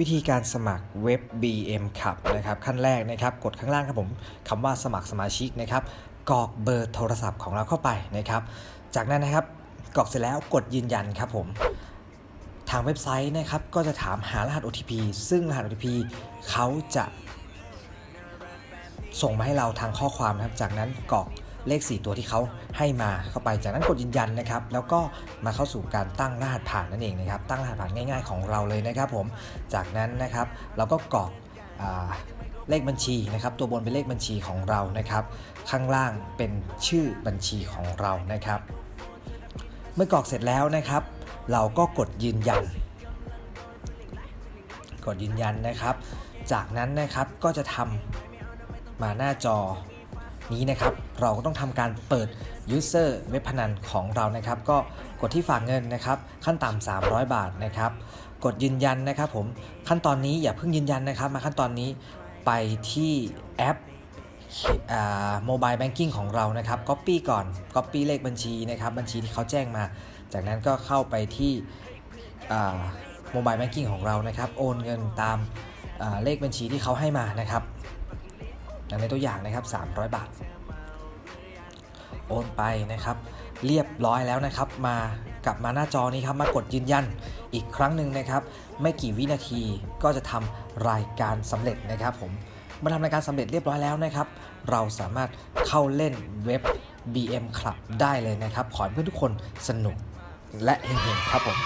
วิธีการสมัครเว็บ BM ครับนะครับขั้นแรกนะครับ กดข้างล่างครับผมคำว่าสมัครสมาชิกนะครับกรอกเบอร์โทรศัพท์ของเราเข้าไปนะครับ จากนั้นนะครับกรอกเสร็จแล้วกดยืนยันครับผมทางเว็บไซต์นะครับก็จะถามหารหัส OTP ซึ่งรหัส OTP เขาจะส่งมาให้เราทางข้อความนะครับ จากนั้นกรอก เลข 4 ตัวที่เขาให้มาเข้าไป จากนั้นกดยืนยันนะครับ แล้วก็มาเข้าสู่การตั้งรหัสผ่านนั่นเองนะครับ ตั้งรหัสผ่านง่าย ๆของเราเลยนะครับผม จากนั้นนะครับเราก็กรอกเลขบัญชีนะครับ ตัวบนเป็นเลขบัญชีของเรานะครับ ข้างล่างเป็นชื่อบัญชีของเรานะครับ เมื่อกรอกเสร็จแล้วนะครับ เราก็กดยืนยัน กดยืนยันนะครับ จากนั้นนะครับก็จะทำมาหน้าจอ นี้นะครับ เราก็ต้องทำการเปิด user เว็บพนันของเรานะครับ ก็กดที่ฝากเงินนะครับ ขั้นต่ำ300 บาทนะครับ กดยืนยันนะครับผมขั้นตอนนี้อย่าเพิ่งยืนยันนะครับ มาขั้นตอนนี้ไปที่แอปโมบายแบงกิ้งของเรานะครับ Copy ก่อน Copy เลขบัญชีนะครับ บัญชีที่เขาแจ้งมา จากนั้นก็เข้าไปที่โมบายแบงกิ้งของเรานะครับ โอนเงินตามเลขบัญชีที่เขาให้มานะครับ ในตัวอย่างนะครับ 300 บาท โอนไปนะครับ เรียบร้อยแล้วนะครับ มากลับมาหน้าจอนี้ครับมากดยืนยันอีกครั้งหนึ่งนะครับ ไม่กี่วินาทีก็จะทำรายการสำเร็จนะครับผมเมื่อทำรายการสำเร็จเรียบร้อยแล้วนะครับ เราสามารถเข้าเล่นเว็บ BM Club ได้เลยนะครับ ขอให้เพื่อนทุกคนสนุกและเฮงๆครับผม